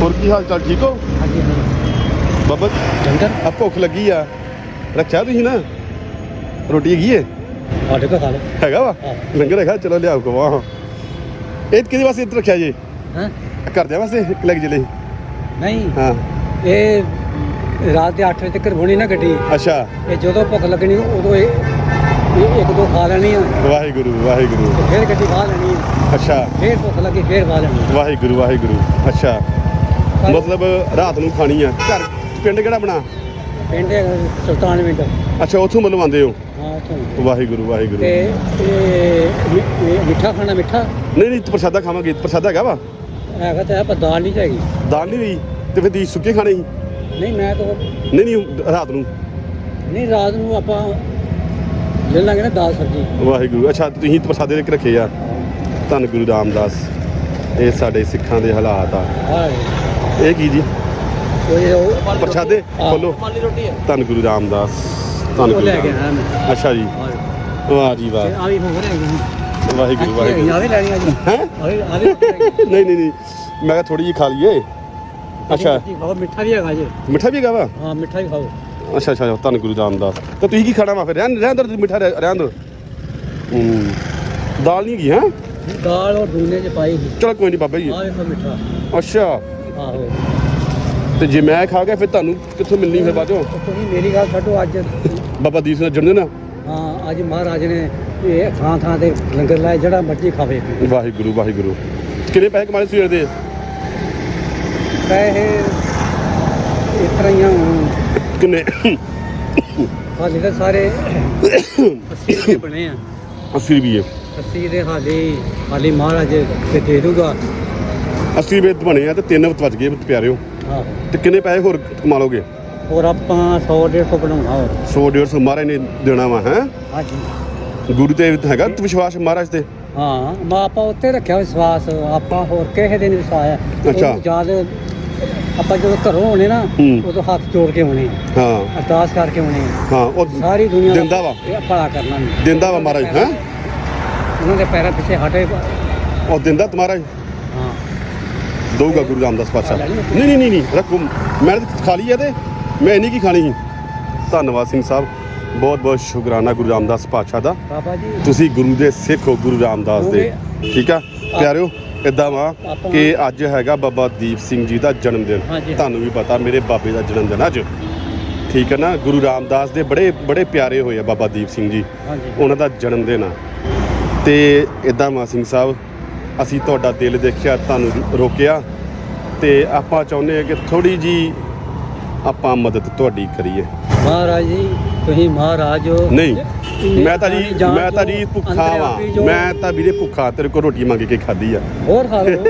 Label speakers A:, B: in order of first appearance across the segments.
A: ਹੋਰ ਕੀ ਹਾਲ ਚਾਲ ਠੀਕ ਹੋ?
B: ਹਾਂਜੀ
A: ਬਾਬਾ
B: ਲੰਗਰ?
A: ਆ ਭੁੱਖ ਲੱਗੀ ਆ। ਰੱਖਿਆ ਤੁਸੀਂ ਨਾ? ਰੋਟੀ ਹੈਗੀ ਏ?
B: ਤੁਹਾਡੇ ਕੋਲ ਖਾ ਲਓ।
A: ਹੈਗਾ ਵਾ। ਲੰਗਰ ਹੈਗਾ ਚਲੋ ਲਿਆਓ ਕਵਾ। ਇਹ ਕਿਹਦੇ ਵਾਸਤੇ ਇੱਥੇ ਰੱਖਿਆ ਜੀ?
B: ਹਾਂ?
A: ਘਰਦਿਆਂ ਵਾਸਤੇ ਇੱਕ ਲੱਗ ਜਲੇ
B: ਨਹੀਂ।
A: ਹਾਂ।
B: ਇਹ ਰਾਤ ਦੇ 8 ਵਜੇ ਤੱਕ ਹੋਣੀ ਨਾ ਗੱਡੀ।
A: ਅੱਛਾ।
B: ਇਹ ਜਦੋਂ ਭੁੱਖ ਲੱਗਣੀ ਉਦੋਂ ਇਹ ਇਹ ਇੱਕ ਦੋ ਖਾ ਲੈਣੀ ਆ।
A: ਵਾਹਿਗੁਰੂ ਵਾਹਿਗੁਰੂ।
B: ਫਿਰ ਗੱਡੀ ਖਾ ਲੈਣੀ ਆ।
A: ਅੱਛਾ।
B: ਫਿਰ ਭੁੱਖ ਲੱਗੀ ਫਿਰ ਖਾ ਲੈਣੀ
A: ਵਾਹਿਗੁਰੂ ਵਾਹਿਗੁਰੂ। ਅੱਛਾ। ਮਤਲਬ ਰਾਤ ਨੂੰ ਖਾਣੀ ਆ। ਘਰ ਪਿੰਡ ਕਿਹੜਾ ਬਣਾ
B: ਪਿੰਡ ਹੈਗਾ ਸੁਲਤਾਨ ਮਿੰਟ
A: ਅੱਛਾ ਉੱਥੋਂ ਮਤਲਬ ਆਉਂਦੇ ਹੋ?
B: ਹਾਂ ਉੱਥੋਂ।
A: ਵਾਹਿਗੁਰੂ ਵਾਹਿਗੁਰੂ।
B: ਤੇ ਇਹ ਮਿ- ਮਿੱਠਾ ਖਾਣਾ ਮਿੱਠਾ?
A: ਨਹੀਂ ਨਹੀਂ ਪ੍ਰਸ਼ਾਦਾ ਖਾਵਾਂਗੇ। ਪ੍ਰਸ਼ਾਦਾ ਹੈਗਾ ਵਾ?
B: ਹੈਗਾ ਤਾਂ ਹੈ ਪਰ ਦਾਲ ਨਹੀਂ ਚਾਹੀਦੀ।
A: ਦਾਲ ਨਹੀਂ ਹੋਈ ਤੇ ਫਿਰ ਦੀ ਸੁੱਕੇ ਖਾਣੇ ਸੀ?
B: ਨਹੀਂ ਮੈਂ ਤਾਂ
A: ਨਹੀਂ ਨਹੀਂ ਰਾਤ ਨੂੰ।
B: ਨਹੀਂ ਰਾਤ ਨੂੰ ਆਪਾਂ ਲੈ ਲਾਂਗੇ ਨਾ ਦਾਲ ਸਬਜ਼ੀ।
A: ਵਾਹਿਗੁਰੂ। ਅੱਛਾ ਤੁਸੀਂ ਪ੍ਰਸ਼ਾਦੇ ਕੇ ਰੱਖੇ ਆ। ਧੰਨ ਗੁਰੂ ਰਾਮਦਾਸ। ਇਹ ਸਾਡੇ ਸਿੱਖਾਂ ਦੇ ਹਾਲਾਤ ਆ।
B: ਹਾਂ
A: ਇਹ ਕੀ ਜੀ?
B: ਉਹ
A: ਪ੍ਰਸ਼ਾਦੇ?
B: ਹਾਂ।
A: ਖੋਲੋ।
B: ਮਾਲੀ ਰੋਟੀ ਹੈ।
A: ਧੰਨ ਗੁਰੂ ਰਾਮਦਾਸ ਧੰਨ ਗੁਰੂ
B: ਲੈ ਕੇ
A: ਰਾਮਦਾਸ।
B: ਆਇਆ ਮੈਂ।
A: ਅੱਛਾ ਜੀ। ਵਾਹ ਜੀ ਵਾਹ।
B: ਆ ਵੀ ਹੋਰ ਹੈਗੀ
A: ਵਾਹਿਗੁਰੂ ਵਾਹਿਗੁਰੂ।
B: ਆ ਵੀ ਲੈਣੀ ਆ ਜੀ।
A: ਹੈ? ਨਹੀਂ ਨਹੀਂ ਨਹੀਂ। ਮੈਂ ਕਿਹਾ ਥੋੜੀ ਜਿਹੀ ਖਾ ਲਈਏ। ਅੱਛਾ।
B: ਮਿੱਠਾ ਵੀ ਹੈਗਾ ਜੀ।
A: ਮਿੱਠਾ ਵੀ ਹੈਗਾ ਵਾ?
B: ਹਾਂ ਮਿੱਠਾ ਵੀ ਖਾਓ।
A: ਅੱਛਾ ਅੱਛਾ ਧੰਨ ਗੁਰੂ ਰਾਮਦਾਸ। ਤੇ ਤੁਸੀਂ ਕੀ ਖਾਣਾ ਵਾ ਫਿਰ? ਰਹਿਣ ਰਹਿਣ ਦੋ ਮਿੱਠਾ ਰਹਿ- ਰਹਿਣ ਦੋ ਹੂੰ। ਦਾਲ ਨਹੀਂ ਹੈਗੀ ਹੈ?
B: ਦਾਲ ਔਰ ਦੂਨੇ ਚ ਪਾਈ
A: ਚਲੋ ਕੋਈ ਨਹੀਂ ਬਾਬਾ ਜੀ।
B: ਆ ਵੇਖੋ ਮਿੱਠਾ।
A: ਅੱਛਾ।
B: ਆਹੋ
A: ਤੇ ਜੇ ਮੈਂ ਖਾ ਗਿਆ ਫਿਰ ਤੁਹਾਨੂੰ ਕਿੱਥੋਂ ਮਿਲਣੀ ਫਿਰ ਬਾਅਦੋਂ
B: ਤੁਸੀਂ ਮੇਰੀ ਗੱਲ ਛੱਡੋ ਅੱਜ।
A: ਬਾਬਾ ਦੀਪ ਸਿੰਘ ਦਾ ਜਨਮ ਦਿਨ ਆ
B: ਹਾਂ ਅੱਜ ਮਹਾਰਾਜ ਨੇ ਇਹ ਥਾਂ ਥਾਂ ਤੇ ਲੰਗਰ ਲਾਏ ਜਿਹੜਾ ਮਰਜ਼ੀ ਖਾਵੇ।
A: ਵਾਹਿਗੁਰੂ ਵਾਹਿਗੁਰੂ। ਕਿੰਨੇ ਪੈਸੇ ਕਮਾਏ ਸਵੇਰ ਦੇ
B: ਪੈਸੇ ਇਸ ਤਰ੍ਹਾਂ ਹੀ ਆ ਹੁਣ।
A: ਕਿੰਨੇ?
B: ਹਾਲੇ ਤਾਂ ਸਾਰੇ 80 ਰੁਪਏ ਬਣੇ ਆ।
A: 80 ਰੁਪਏ।
B: 80 ਦੇ ਹਾਲੇ ਹਾਲੇ ਮਹਾਰਾਜ ਤੇ ਦੇ ਦੂਗਾ
A: 80 ਰੁਪਏ ਬਣੇ ਆ ਤੇ ਤਿੰਨ ਵੱਜ ਗਏ ਪਿਆਰਿਓ।
B: ਆਹੋ
A: ਤੇ ਕਿੰਨੇ ਪੈਸੇ ਹੋਰ ਕਮਾ ਲੋਗੇ
B: ਹੋਰ ਆਪਾਂ 100 150 ਬਣਾਉਣਾ ਹੋਰ।
A: 100 150 ਮਹਾਰਾਜ ਨੇ ਦੇਣਾ ਵਾ ਹੈ?
B: ਹਾਂਜੀ।
A: ਗੁਰੂ ਤੇ ਹੈਗਾ ਵਿਸ਼ਵਾਸ ਮਹਾਰਾਜ ਤੇ?
B: ਹਾਂ ਮੈਂ ਆਪਾਂ ਉੱਤੇ ਰੱਖਿਆ ਵਿਸ਼ਵਾਸ ਆਪਾਂ ਹੋਰ ਕਿਸੇ ਦੇ ਨਹੀਂ ਵਿਸ਼ਵਾਸ ਹੈ।
A: ਅੱਛਾ।
B: ਜਦ ਆਪਾਂ ਜਦੋਂ ਘਰੋਂ ਹੋਣੇ ਨਾ
A: ਹੂੰ।
B: ਉਦੋਂ ਹੱਥ ਜੋੜ ਕੇ ਹੋਣੇ
A: ਹਾਂ।
B: ਅਰਦਾਸ ਕਰਕੇ ਹੋਣੇ
A: ਹਾਂ ਉਹ
B: ਸਾਰੀ ਦੁਨੀਆ
A: ਦਿੰਦਾ ਵਾ।
B: ਇਹ ਭਲਾ ਕਰਨਾ।
A: ਦਿੰਦਾ ਵਾ ਮਹਾਰਾਜ ਹੈ?
B: ਉਹਨਾਂ ਦੇ ਪੈਰਾਂ ਪਿੱਛੇ ਹਟੇ।
A: ਉਹ ਦਿੰਦਾ ਤੁਹਾਰਾ
B: ਹਾਂ
A: ਦਊਗਾ ਗੁਰੂ ਰਾਮਦਾਸ ਪਾਤਸ਼ਾਹ। ਨਹੀਂ ਨਹੀਂ ਨਹੀਂ ਨਹੀਂ ਰੱਖੋ। ਮੈਂ ਖਾ ਲਈ ਆ ਤੇ ਮੈਂ ਇੰਨੀ ਕੀ ਖਾਣੀ ਸੀ? ਧੰਨਵਾਦ ਸਿੰਘ ਸਾਹਿਬ। ਬਹੁਤ ਬਹੁਤ ਸ਼ੁਕਰਾਨਾ ਗੁਰੂ ਰਾਮਦਾਸ ਪਾਤਸ਼ਾਹ ਦਾ।
B: ਬਾਬਾ ਜੀ।
A: ਤੁਸੀਂ ਗੁਰੂ ਦੇ ਸਿੱਖ ਹੋ ਗੁਰੂ ਰਾਮਦਾਸ ਦੇ। ਠੀਕ ਆ? ਪਿਆਰਿਓ ਇਦਾਂ ਵਾ ਕਿ ਅੱਜ ਹੈਗਾ ਬਾਬਾ ਦੀਪ ਸਿੰਘ ਜੀ ਦਾ ਜਨਮ ਦਿਨ। ਤੁਹਾਨੂੰ ਵੀ ਪਤਾ ਮੇਰੇ ਬਾਬੇ ਦਾ ਜਨਮ ਦਿਨ ਅੱਜ। ਠੀਕ ਹੈ ਨਾ? ਗੁਰੂ ਰਾਮਦਾਸ ਦੇ ਬੜੇ ਬੜੇ ਪਿਆਰੇ ਹੋਏ ਆ ਬਾਬਾ ਦੀਪ ਸਿੰਘ ਜੀ। ਉਹਨਾਂ ਦਾ ਜਨਮ ਦਿਨ ਆ। ਤੇ ਇਦਾਂ ਮਾ ਸਿੰਘ ਸਾਹਿਬ ਅਸੀਂ ਤੁਹਾਡਾ ਦਿਲ ਦੇਖਿਆ ਤੁਹਾਨੂੰ ਰੋਕਿਆ ਤੇ ਆਪਾਂ ਚਾਹੁੰਦੇ ਹਾਂ ਕਿ ਥੋੜੀ ਜੀ ਆਪਾਂ ਮਦਦ ਤੁਹਾਡੀ ਕਰੀਏ।
B: ਮਹਾਰਾਜ ਜੀ ਤੁਸੀਂ ਮਹਾਰਾਜ ਹੋ।
A: ਨਹੀਂ ਮੈਂ ਤਾਂ ਜੀ ਮੈਂ ਤਾਂ ਜੀ ਭੁੱਖਾ ਵਾਂ। ਮੈਂ ਤਾਂ ਵੀਰੇ ਭੁੱਖਾ ਤੇਰੇ ਕੋਲ ਰੋਟੀ ਮੰਗ ਕੇ ਖਾਧੀ ਆ।
B: ਹੋਰ ਖਾ ਲਓ।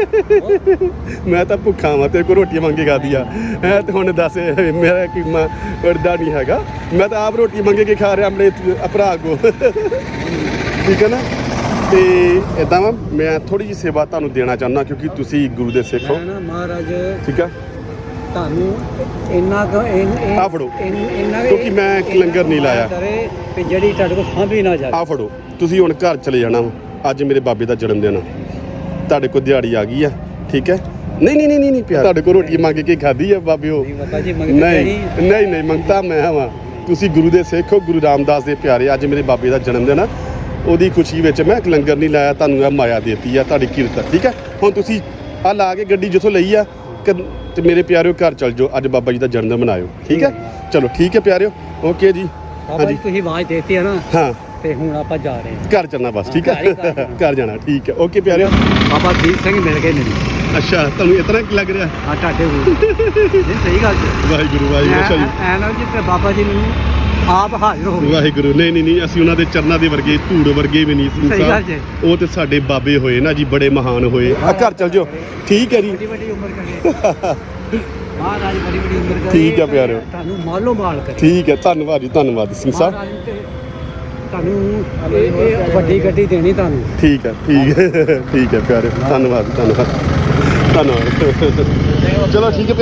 A: ਮੈਂ ਤਾਂ ਭੁੱਖਾ ਵਾਂ ਤੇਰੇ ਕੋਲ ਰੋਟੀ ਮੰਗ ਕੇ ਖਾਧੀ ਆ। ਐ ਤੇ ਹੁਣ ਦੱਸ ਮੇਰਾ ਕੀ ਮੈਂ ਅਰਦਾ ਨਹੀਂ ਹੈਗਾ। ਮੈਂ ਤਾਂ ਆਪ ਰੋਟੀ ਮੰਗ ਕੇ ਖਾ ਰਿਹਾ ਆਪਣੇ ਭਰਾ ਕੋ ਠੀਕ ਹੈ ਨਾ? ਤੇ ਇਦਾਂ ਵਾ ਮੈਂ ਥੋੜੀ ਜੀ ਸੇਵਾ ਤੁਹਾਨੂੰ ਦੇਣਾ ਚਾਹੁੰਦਾ ਕਿਉਂਕਿ ਤੁਸੀਂ ਗੁਰੂ ਦੇ ਸਿੱਖ ਹੋ।
B: ਮੈਂ ਨਾ ਮਹਾਰਾਜ
A: ਠੀਕ ਆ?
B: ਤੁਹਾਨੂੰ ਇੰਨਾ ਕੁ ਇਨ-
A: ਆਹ ਫੜੋ।
B: ਇਨ- ਇੰਨਾ ਕੁ-
A: ਕਿਉਂਕਿ ਮੈਂ
B: ਇੰਨਾ
A: ਲੰਗਰ ਨਹੀਂ ਲਾਇਆ।
B: ਕਰੇ ਵੀ ਜਿਹੜੀ ਤੁਹਾਡੇ ਕੋਲ ਸਾਂਭੀ ਨਾ ਜਾਵੇ।
A: ਆ ਫੜੋ ਤੁਸੀਂ ਹੁਣ ਘਰ ਚਲੇ ਜਾਣਾ ਵਾ ਅੱਜ ਮੇਰੇ ਬਾਬੇ ਦਾ ਜਨਮ ਦਿਨ ਆ। ਤੁਹਾਡੇ ਕੋਲ ਦਿਹਾੜੀ ਆ ਗਈ ਆ ਠੀਕ ਹੈ ਨਹੀਂ ਨਹੀਂ ਨਹੀਂ ਨਹੀਂ ਪਿਆਰ ਤੁਹਾਡੇ ਕੋਲ ਰੋਟੀ ਮੰਗ ਕੇ ਖਾਧੀ ਆ ਬਾਬਿਓ
B: ਨਹੀਂ ਪਤਾ ਜੀ ਮੰਗਦੇ
A: ਨਹੀਂ ਨਹੀਂ ਨਹੀਂ ਮੰਗਤਾ ਮੈਂ ਹਾਂ ਤੁਸੀਂ ਗੁਰੂ ਦੇ ਸਿੱਖ ਹੋ ਗੁਰੂ ਰਾਮਦਾਸ ਦੇ ਪਿਆਰੇ ਅੱਜ ਮੇਰੇ ਬਾਬੇ ਦਾ ਜਨਮ ਦਿਨ ਆ। ਉਹਦੀ ਖੁਸ਼ੀ ਵਿੱਚ ਮੈਂ ਇੱਕ ਲੰਗਰ ਨਹੀਂ ਲਾਇਆ ਤੁਹਾਨੂੰ ਇਹ ਮਾਇਆ ਦੇਤੀ ਆ ਤੁਹਾਡੀ ਕਿਰਤ ਠੀਕ ਹੈ ਹੁਣ ਤੁਸੀਂ ਆ ਲਾ ਕੇ ਗੱਡੀ ਜਿੱਥੋਂ ਲਈ ਆ ਤੇ ਮੇਰੇ ਪਿਆਰਿਓ ਘਰ ਚਲ ਜਾਓ ਅੱਜ ਬਾਬਾ ਜੀ ਦਾ ਜਨਮ ਦਿਨ ਮਨਾਇਓ ਠੀਕ ਹੈ। ਚਲੋ ਠੀਕ ਹੈ ਪਿਆਰਿਓ ਓਕੇ ਜੀ।
B: ਬਾਬਾ ਜੀ ਤੁਸੀਂ ਆਵਾਜ਼ ਦੇਤੀ ਹੈ ਨਾ
A: ਹਾਂ।
B: ਤੇ ਹੁਣ ਆਪਾਂ ਜਾ ਰਹੇ ਹਾਂ।
A: ਘਰ ਚੱਲਣਾ ਬਸ ਠੀਕ
B: ਹੀ
A: ਹੈ
B: ਘਰ ਜਾਣਾ।
A: ਠੀਕ ਹੈ ਓਕੇ ਪਿਆਰਿਓ।
B: ਬਾਬਾ ਦੀਪ ਸਿੰਘ ਮਿਲ ਗਏ ਮੈਨੂੰ।
A: ਅੱਛਾ ਤੁਹਾਨੂੰ ਤਰ੍ਹਾਂ ਕੀ ਲੱਗ ਰਿਹਾ?
B: ਆ ਤੁਹਾਡੇ ਕੋਲ ਨਹੀਂ ਸਹੀ ਗੱਲ
A: ਵਾਹਿਗੁਰੂ ਵਾਹਿਗੁਰੂ ਅੱਛਾ ਜੀ।
B: ਐ ਨਾ ਜੀ ਤੇ ਬਾਬਾ ਜੀ ਨੂੰ ਆਪ ਹਾਜ਼ਰ ਹੋ ਗਏ।
A: ਵਾਹਿਗੁਰੂ ਨਹੀਂ ਨਹੀਂ ਨਹੀਂ ਅਸੀਂ ਉਹਨਾਂ ਦੇ ਚਰਨਾਂ ਦੇ ਵਰਗੇ ਧੂੜ ਵਰਗੇ ਵੀ ਨਹੀਂ ਸਿੰਘ
B: ਸਹੀ ਗੱਲ
A: ਸਾਹਿਬ
B: ਜੀ।
A: ਉਹ ਤੇ ਸਾਡੇ ਬਾਬੇ ਹੋਏ ਨਾ ਜੀ ਬੜੇ ਮਹਾਨ ਹੋਏ। ਆ ਘਰ ਚਲ ਜਾਓ। ਠੀਕ ਹੈ ਜੀ।
B: ਵੱਡੀ ਵੱਡੀ ਉਮਰ ਕਰੇ। ਮਹਾਰਾਜ ਬੜੀ ਵੱਡੀ ਉਮਰ ਕਰੇ
A: ਠੀਕ ਆ ਪਿਆਰਿਓ।
B: ਤੁਹਾਨੂੰ ਮਾਲੋ ਮਾਲ ਕਰੇ।
A: ਠੀਕ ਹੈ ਧੰਨਵਾਦ ਜੀ ਧੰਨਵਾਦ ਸਿੰਘ ਸਾਹਿਬ।
B: ਮਹਾਰਾਜ ਤੇ ਤੁਹਾਨੂੰ ਇਹ ਇਹ ਵੱਡੀ ਗੱਡੀ ਦੇਣੀ ਤੁਹਾਨੂੰ।
A: ਠੀਕ ਹੈ ਠੀਕ ਹੈ ਠੀਕ ਹੈ ਪਿਆਰੇ ਧੰਨਵਾਦ ਧੰਨਵਾਦ। ਧੰਨਵਾਦ। ਚਲੋ ਠੀਕ ਹੈ।